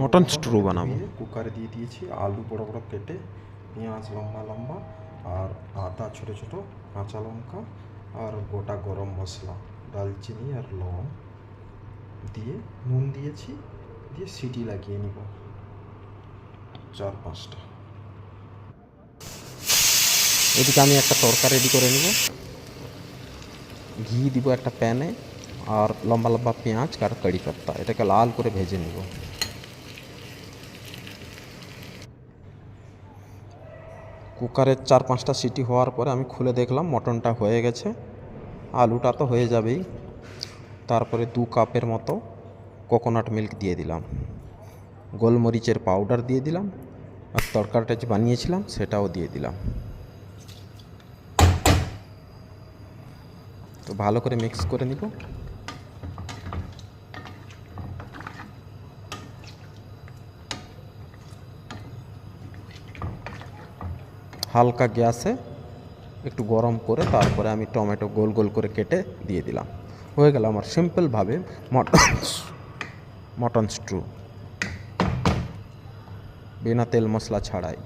Mutton stew বানাবো। কুকারে দিয়ে দিয়েছি আলু বড় বড় কেটে পেঁয়াজ লম্বা লম্বা আর আদা ছোট ছোট কাঁচা লঙ্কা আর গোটা গরম মশলা দালচিনি আর লং দিয়ে নুন দিয়েছি দিয়ে সিটি লাগিয়ে নিব। চার পাঁচটা। এদিকে আমি একটা তরকা রেডি করে নেব। ঘি দিব একটা প্যানে আর লম্বা লম্বা পেঁয়াজ আর কারি পাত্তা এটাকে লাল করে ভেজে নেব। কুকারের চার পাঁচটা সিটি হওয়ার পরে আমি খুলে দেখলাম মটনটা হয়ে গেছে, আলুটা তো হয়ে যাবেই। তারপরে দু কাপের মতো কোকোনাট মিল্ক দিয়ে দিলাম, গোলমরিচের পাউডার দিয়ে দিলাম আর তরকারিটা যে বানিয়েছিলাম সেটাও দিয়ে দিলাম। তো ভালো করে মিক্স করে নিব। হালকা গ্যাসে একটু গরম করে তারপরে আমি টমেটো গোল গোল করে কেটে দিয়ে দিলাম। হয়ে গেল আমার সিম্পলভাবে মটন মটন স্ট্রু বিনা তেল মশলা ছাড়াই।